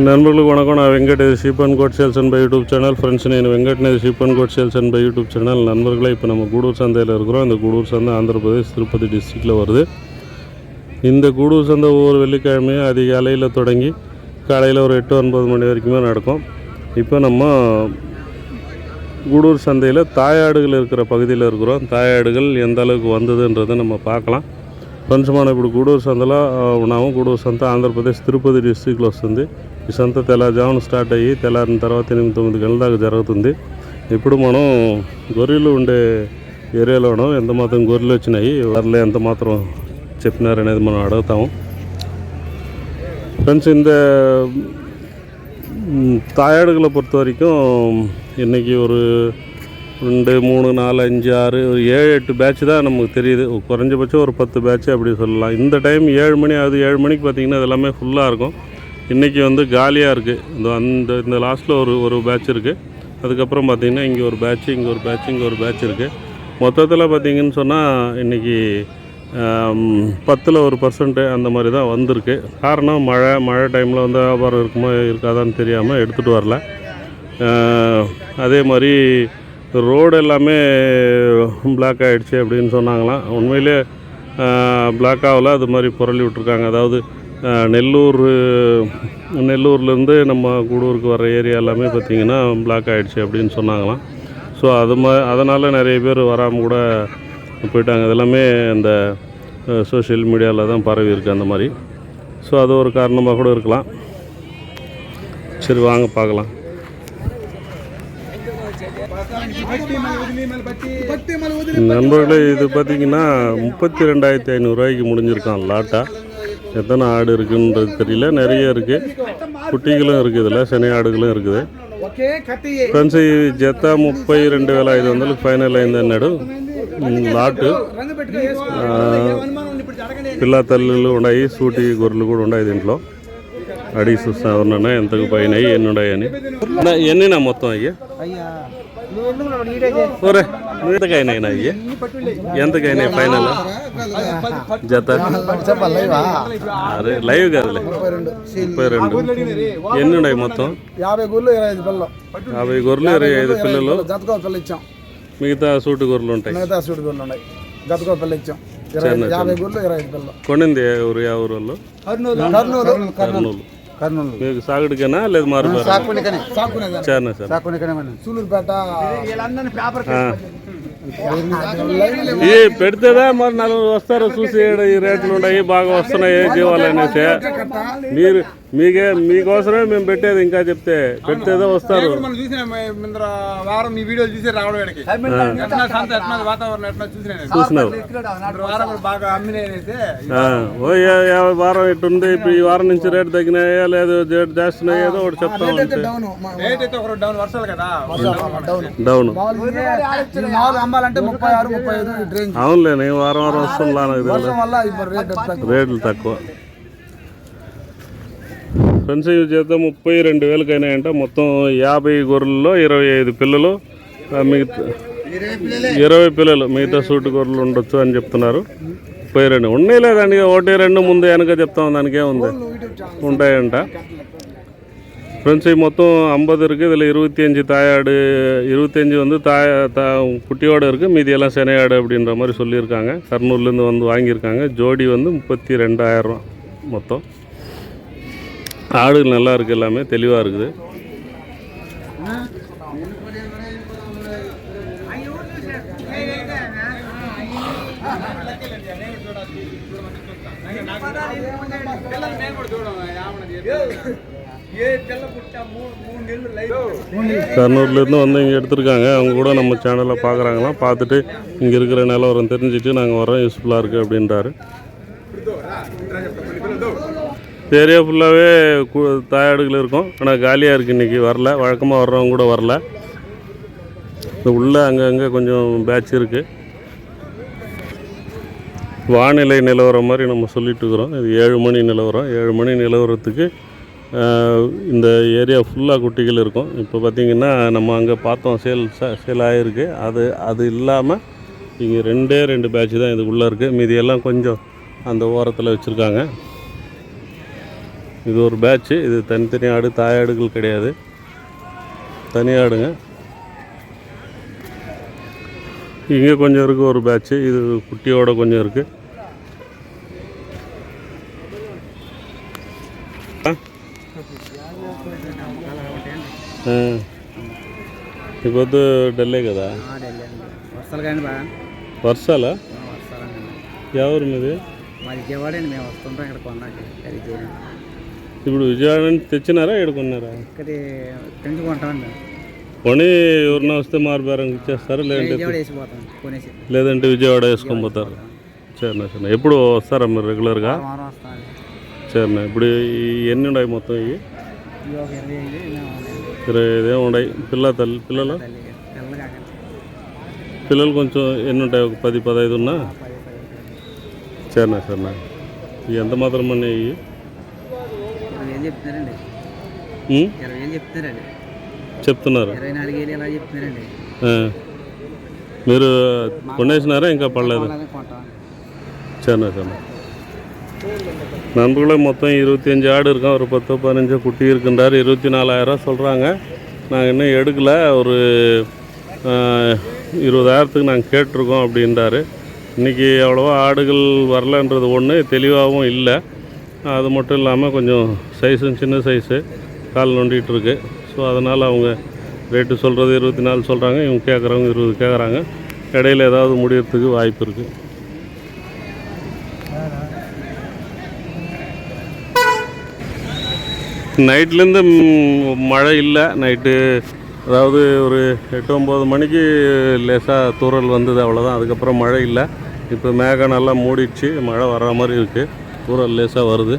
నన్బర్లకు వణకం నా వెంకట్ இது sheep and goat sales and buy YouTube channel friends నేను வெங்கட் இது sheep and goat sales and buy YouTube channel நண்பர்களே இப்போ நம்ம கூடூர் சந்தையில் இருக்கிறோம் இந்த கூடூர் சந்தை ஆந்திர பிரதேஷ் திருப்பதி டிஸ்ட்ரிக்டில் வருது இந்த கூடூர் சந்தை ஒவ்வொரு வெள்ளிக்கிழமையும் அதிகாலையில் தொடங்கி காலையில் ஒரு எட்டு ஒன்பது மணி வரைக்குமே நடக்கும் இப்போ நம்ம கூடூர் சந்தையில் தாயாடுகள் இருக்கிற பகுதியில் இருக்கிறோம் தாயாடுகள் எந்த அளவுக்கு வந்ததுன்றதை நம்ம பார்க்கலாம் ఫ్రెండ్స్ మనం ఇప్పుడు గూడూరు సంతలో ఆ, ఉన్నాము గూడూరు సంత ఆంధ్రప్రదేశ్ తిరుపతి డిస్టిక్లో వస్తుంది ఈ సంత తెల్లజామున స్టార్ట్ అయ్యి తెల్లారిన తర్వాత ఎనిమిది తొమ్మిది గంటల దాకా జరుగుతుంది ఇప్పుడు మనం గొర్రెలు ఉండే ఏరియాలో ఉన్నాం ఎంత మాత్రం గొర్రెలు వచ్చినాయి వాళ్ళే ఎంత మాత్రం చెప్పినారనేది మనం అడుగుతాము ஃப்ரெண்ட்ஸ் இந்த ம், தாயாடுகளை பொறுத்த வரைக்கும் இன்றைக்கி ஒரு ரெண்டு மூணு நாலு அஞ்சு ஆறு ஒரு ஏழு எட்டு பேட்ச் தான் நமக்கு தெரியுது குறைஞ்சபட்சம் ஒரு பத்து பேட்ச் அப்படி சொல்லலாம் இந்த டைம் ஏழு மணி ஆகுது ஏழு மணிக்கு பார்த்திங்கன்னா இது எல்லாமே ஃபுல்லாக இருக்கும் இன்றைக்கி வந்து காலியாக இருக்குது இந்த அந்த இந்த லாஸ்ட்டில் ஒரு ஒரு பேட்ச் இருக்குது அதுக்கப்புறம் பார்த்திங்கன்னா இங்கே ஒரு பேட்ச் இங்கே ஒரு பேட்ச் இங்கே ஒரு பேட்ச் இருக்குது மொத்தத்தில் பார்த்திங்கன்னு சொன்னால் இன்றைக்கி பத்தில் ஒரு பர்சன்ட்டு அந்த மாதிரி தான் வந்திருக்கு. காரணம் மழை மழை டைமில் வந்து வியாபாரம் இருக்குமா இருக்காதான்னு தெரியாமல் எடுத்துகிட்டு வரல. அதே மாதிரி ரோடு எல்லாமே பிளாக் ஆகிடுச்சு அப்படின்னு சொன்னாங்களாம். உண்மையிலே பிளாக் ஆகல. அது மாதிரி புரளி விட்ருக்காங்க அதாவது நெல்லூர் நெல்லூர்லேருந்து நம்ம கூடூருக்கு வர ஏரியா எல்லாமே பார்த்திங்கன்னா பிளாக் ஆகிடுச்சு அப்படின்னு சொன்னாங்களாம். ஸோ அது மா அதனால் நிறைய பேர் வராமல் கூட போயிட்டாங்க. இதெல்லாமே இந்த சோஷியல் மீடியாவில் தான் பரவி இருக்குது அந்த மாதிரி. ஸோ அது ஒரு காரணமாக கூட இருக்கலாம். சரி வாங்க பார்க்கலாம். நண்பர்களே இது பார்த்தீங்கன்னா முப்பத்தி ரெண்டாயிரத்தி ஐநூறுரூவாய்க்கு முடிஞ்சிருக்கான் லாட்டா. எத்தனை ஆடு இருக்குன்றது தெரியல நிறைய இருக்குது కుట్టిగలు இருக்குது இதில் శని ఆడుగులు இருக்குது ఒకే కత్తి ఫ్రెండ్స్ ఈ జత ముప్పై రెండు వేల ఐదు వందలకు ఫైనల్ అయింది అన్నాడు ఉమ్, లాట్ రంగు పెట్టుకుని అనుమానం ఉంది ఇప్పుడు జరగలేదు పిల్ల తల్లులు ఉన్నాయి సూటి గొర్రెలు కూడా ఉన్నాయి దీంట్లో అడిగి చూస్తా ఎవరినన్నా ఎంతకు పోయినాయి ఎన్ని ఉన్నాయని నా- ఎన్నినా మొత్తం అయ్యా ఓరే ఎంతకైనాయినా అయ్యి. ఎంతకైనాయి ఫైనల్ జత? అరే లైవ్ కాదులే. ముప్పై రెండు. ఎన్ని ఉన్నాయి మొత్తం? యాభై గూళ్ళు ఇరవై ఐదు పిల్లలు. యాభై గొర్రెలు ఇరవై ఐదు పిల్లలు. జతకో పిల్ల ఇచ్చాం. మిగతా సూటి గొర్రెలు ఉంటాయి. మిగతా సూటి గూళ్ళు ఉన్నాయి. జతకో పిల్ల ఇచ్చాం. యాభై గూళ్ళు ఇరవై ఐదు పిల్లలు. కొనింది ఏ ఊరు యా ఊరు వాళ్ళు? కర్నూలు. కర్నూలు. కర్నూలు. మీకు సాగుడికేనా లేదు మారుపారు సాకునికనే చానా సార్. సాకునికనే సూలూరుపేట. ఈ పెడితేదా మరి నలుగురు వస్తారు చూసి ఈ రేట్లు ఉన్నాయి బాగా వస్తున్నాయి జీవాలు అనేసి. మీరు మీకే మీకోసమే మేము పెట్టేది ఇంకా చెప్తే పెడితేదా వస్తారు. మనం చూసిన ముందర వారం మీ వీడియోలు చూసి రావడం ఎట్లా వాతావరణం ఎట్లా చూసిన నేను. చూసినావు. ముందర వారం బాగా అమ్మినేసి ఓ యాభై వారం ఇట్టుంది ఇప్పుడు ఈ వారం నుంచి రేటు తగ్గినాయా లేదు రేటు చేస్తున్నాయా ఏదో ఒకటి చెప్తా ఉంటే. రేట్ అయితే ఒక డౌన్ వర్షాలు కదా? డౌన్ అవునులే నేను వారం వారం వస్తుందా. రేట్లు తక్కువ. ఫ్రెండ్స్ ఇవి చేత ముప్పై రెండు వేలకు అయినాయంట మొత్తం యాభై గొర్రెల్లో ఇరవై ఐదు పిల్లలు ఆ, మిగతా ఇరవై పిల్లలు మిగతా సూటు గొర్రెలు ఉండొచ్చు అని చెప్తున్నారు ముప్పై రెండు ఉన్నాయి లేదండి ఒకటి రెండు ముందు వెనక చెప్తాం దానికే ఉంది ఉంటాయంట ஃப்ரெண்ட்ஸ் இது மொத்தம் ஐம்பது இருக்குது இதில் இருபத்தஞ்சி தாயாடு இருபத்தஞ்சி வந்து தாய தா குட்டியோடு இருக்குது மீதி எல்லாம் செனையாடு அப்படின்ற மாதிரி சொல்லியிருக்காங்க கர்னூர்லேருந்து வந்து வாங்கியிருக்காங்க ஜோடி வந்து முப்பத்தி ரெண்டாயிரம் மொத்தம் ஆடுகள் நல்லா இருக்குது எல்லாமே தெளிவாக இருக்குது. கர்னூர்லேருந்து வந்து இங்கே எடுத்திருக்காங்க. அவங்க கூட நம்ம சேனலில் பார்க்குறாங்களாம் பார்த்துட்டு இங்கே இருக்கிற நிலவரம் தெரிஞ்சுட்டு நாங்கள் வரோம் யூஸ்ஃபுல்லாக இருக்குது அப்படின்றாரு. ஏரியா ஃபுல்லாகவே தாயாடுகள் இருக்கும். ஆனால் காலியாக இருக்குது இன்றைக்கி வரல. வழக்கமாக வர்றவங்க கூட வரல. இந்த உள்ளே அங்கங்கே கொஞ்சம் பேட்ச் இருக்குது வானிலை நிலவரம் மாதிரி நம்ம சொல்லிட்டு இருக்கிறோம். இது ஏழு மணி நிலவரம். ஏழு மணி நிலவரத்துக்கு இந்த ஏரியா ஃபுல்லாக குட்டிகள் இருக்கும். இப்போ பார்த்திங்கன்னா நம்ம அங்கே பார்த்தோம். சேல் ச- சேல் ஆகிருக்கு அது அது இல்லாமல் இங்கே ரெண்டே ரெண்டு பேட்ச் தான் இதுக்குள்ளே இருக்குது மீதியெல்லாம் கொஞ்சம் அந்த ஓரத்தில் வச்சுருக்காங்க. இது ஒரு பேட்ச்சு இது தனித்தனி ஆடு தாயாடுகள் கிடையாது தனி ஆடுங்க இங்கே கொஞ்சம் இருக்குது ஒரு பேட்ச்சு இது குட்டியோட கொஞ்சம் இருக்குது ఇప్పుడు వద్దు డల్లే కదా వస్తారు కానీ బాగా వర్షాలా వస్తారండి ఎవరు మీది మా విజయవాడ అండి మేము వస్తుంటాం ఇక్కడ కొన్నాకి ఖరీదు చేయడం ఇప్పుడు విజయవాడ నుంచి తెచ్చినారా ఎడుకున్నారా ఇక్కడ పెంచుకుంటామండి కొని ఎవరన్నా వస్తే మారుబేరంకి ఇచ్చేస్తారా లేదంటే విజయవాడ వేసిపోతాం కొనేసి లేదంటే విజయవాడ వేసుకొని పోతారు? సరేనా సరే ఎప్పుడు వస్తారా మీరు రెగ్యులర్గా? వారం సరేనా ఇప్పుడు ఈ ఎన్ని ఉన్నాయి మొత్తం ఇవి? ఒక ఇరవై ఐదు మేము ఉన్నాయండి. ఇరవై ఐదే ఉన్నాయి పిల్ల తల్లి పిల్లలు? తల్లి పిల్లలు కొంచెం ఎన్ని ఉంటాయి? ఒక పది పదహైదు ఉన్నా? పది పది పది. సరేనా సరేనా ఇవి ఎంత మాత్రం ఉన్నాయి ఇవి? చెప్తున్నారండి ఉం? ఇరవై వేలు చెప్తున్నారండి చెప్తున్నారు ఇరవై నాలుగు వేలు ఇలా చెప్తున్నారండి ఆ. మీరు కొనేసినారా ఇంకా పడలేదు అలాగే కొంటాం சரிண்ணா சரிண்ணா நண்பர்களே மொத்தம் இருபத்தஞ்சி ஆடு இருக்கோம் ஒரு பத்து பதினஞ்சு குட்டி இருக்கின்றார் இருபத்தி நாலாயிரம் சொல்கிறாங்க நாங்கள் இன்னும் எடுக்கலை ஒரு ஆ, இருபதாயிரத்துக்கு நாங்கள் கேட்டிருக்கோம் அப்படின்றாரு இன்றைக்கி அவ்வளோவா ஆடுகள் வரலன்றது ஒன்று தெளிவாகவும் இல்லை அது மட்டும் இல்லாமல் கொஞ்சம் சைஸும் சின்ன சைஸு கால் நொண்டிகிட்டு இருக்கு ஸோ அதனால் அவங்க ரேட்டு சொல்கிறது இருபத்தி நாலு சொல்கிறாங்க இவங்க கேட்குறவங்க இருபது கேட்குறாங்க இடையில ஏதாவது முடியறதுக்கு வாய்ப்பு இருக்குது நைட்லேருந்து மழை இல்லை. நைட்டு அதாவது ஒரு எட்டு ஒம்பது மணிக்கு லேசாக தூரல் வந்தது அவ்வளோதான் அதுக்கப்புறம் மழை இல்லை. இப்போ மேகம் நல்லா மூடிடுச்சு. மழை வர்ற மாதிரி இருக்குது கூரல் லேசாக வருது.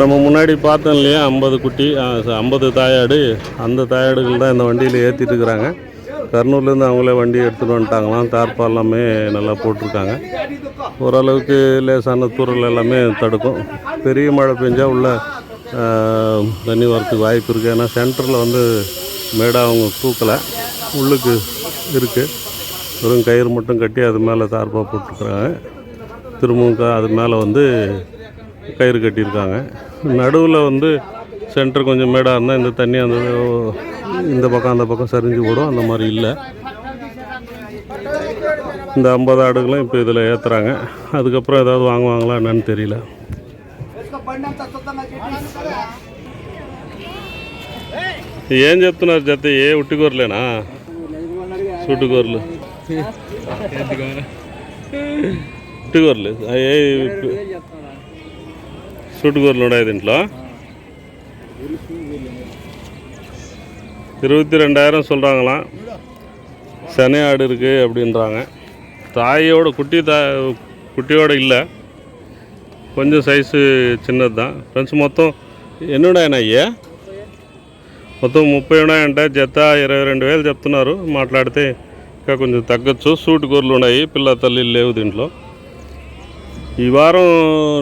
நம்ம முன்னாடி பார்த்தோம் இல்லையா ஐம்பது குட்டி ஐம்பது தாயாடு. அந்த தாயாடுகள் தான் இந்த வண்டியில் ஏற்றிட்டு இருக்கிறாங்க. கர்னூர்லேருந்து அவங்களே வண்டி எடுத்துகிட்டு வந்துட்டாங்களாம். தார்ப்பா எல்லாமே நல்லா போட்டிருக்காங்க. ஓரளவுக்கு லேசான தூரல் எல்லாமே தடுக்கும். பெரிய மழை பெஞ்சால் உள்ள தண்ணி வரத்துக்கு வாய்ப்பு இருக்குது ஏன்னா சென்டரில் வந்து மேடாக அவங்க தூக்கலை. உள்ளுக்கு இருக்குது வெறும் கயிறு மட்டும் கட்டி அது மேலே தார்ப்பாக போட்டிருக்குறாங்க. திரும்பவும் க- அது மேலே வந்து கயிறு கட்டியிருக்காங்க நடுவில் வந்து சென்டர் கொஞ்சம் மேடாக இருந்தால் இந்த தண்ணி அந்த இந்த பக்கம் அந்த பக்கம் சரிஞ்சு போடும் அந்த மாதிரி இல்லை இந்த ஐம்பது ஆடுகளும் இப்போ இதில் ஏற்றுறாங்க அதுக்கப்புறம் ஏதாவது வாங்குவாங்களா என்னன்னு தெரியல ఏం చెప్తున్నారు జత ఏ ఉట్టికూరలేనా చుట్టుకూరలు ఉట్టికూరలు ఏ చుట్టుకూరలు ఉన్నాయి దీంట్లో இருபத்தி ரெண்டாயிரம் சொல்கிறாங்களாம் சனி ஆடு இருக்குது அப்படின்றாங்க தாயோட குட்டி தா குட்டியோட இல்லை కొంచెం సైజు చిన్నది దా ఫ్రెండ్స్ మొత్తం ఎన్ని ఉన్నాయన్న అయ్యా మొత్తం ముప్పై ఉన్నాయంట జత ఇరవై రెండు వేలు చెప్తున్నారు మాట్లాడితే ఇంకా కొంచెం తగ్గచ్చు సూట్ గొర్రెలు ఉన్నాయి పిల్ల తల్లి లేవు దీంట్లో ఈ వారం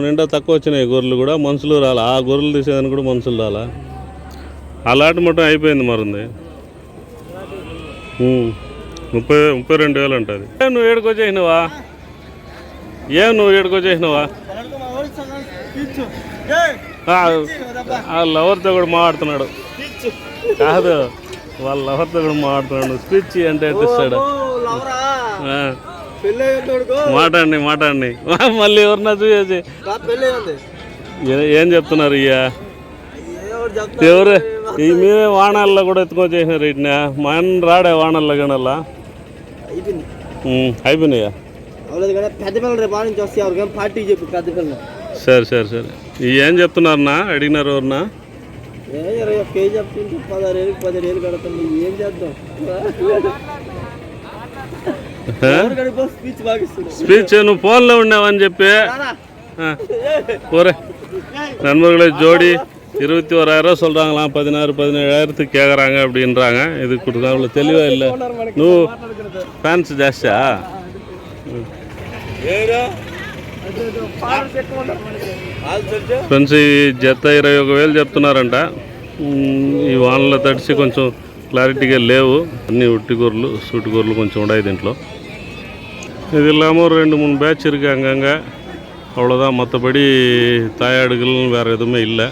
నిండా తక్కువ వచ్చినాయి గొర్రెలు కూడా. మనుషులు రాలా. ఆ గొర్రెలు తీసేదానికి కూడా మనుషులు రాలా. అలాంటి మటం అయిపోయింది మరుంది. ముప్పై ముప్పై రెండు వేలు ఉంటుంది ఏ నువ్వు ఏడుకొచ్చేసినవా ఏం నువ్వు ఏడుకొచ్చేసినవా ఆ, ఆ లవర్తో కూడా మాట్లాడుతున్నాడు. కాదు వాళ్ళ లవర్తో కూడా మాట్లాడుతున్నాడు. స్పీచ్ అంటే ఆ. మాట్లాడండి మాట్లాడండి. మళ్ళీ ఎవరన్నా చూసేసి. ఏ- ఏం చెప్తున్నారు ఇయ్యా? ఎవరు ఈ మీరే వానాల్లో కూడా ఎత్తుకొని చేసినారు వీటిని మా రాడే వానల్లో గనల్లా. ఉమ్, అయిపోయినాయా? సరే సరే సరే. ఏం చెప్తున్నారన్నా? అడిగినారు ఎవరన్నా? ఏ ఇరవై ఒక్క కేజీ చెప్తుంటే పదహారు ఏళ్ళకి పదిహేడు ఏళ్ళు కడుతుంది ఏం చేద్దాం? స్పీచ్ బాగా ఇస్తుంది స్పీచ్ నువ్వు ఫోన్లో ఉన్నావని చెప్పి ஆ. போகிறே நண்பர்களே ஜோடி இருபத்தி ஓராயிரம் சொல்கிறாங்களாம் பதினாறு பதினேழாயிரத்துக்கு கேட்குறாங்க அப்படின்றாங்க இது கொடுத்தா அவ்வளோ தெளிவாக இல்லை நூ ஃபேன்ஸ் ஜாஸ்தியா ఫ్రెండ్స్ ఈ జత ఇరవై ఒక వేలు చెప్తున్నారంట ఉమ్, ఈ వానలో తడిసి కొంచెం క్లారిటీగా లేవు అన్ని ఉట్టి కూరలు సూటి కూరలు కొంచెం ఉన్నాయి దీంట్లో இது இல்லாமல் ஒரு ரெண்டு மூணு பேட்ச் இருக்குது அங்கங்கே. அவ்வளோதான் மற்றபடி தாயாடுகள் வேறு எதுவுமே இல்லை.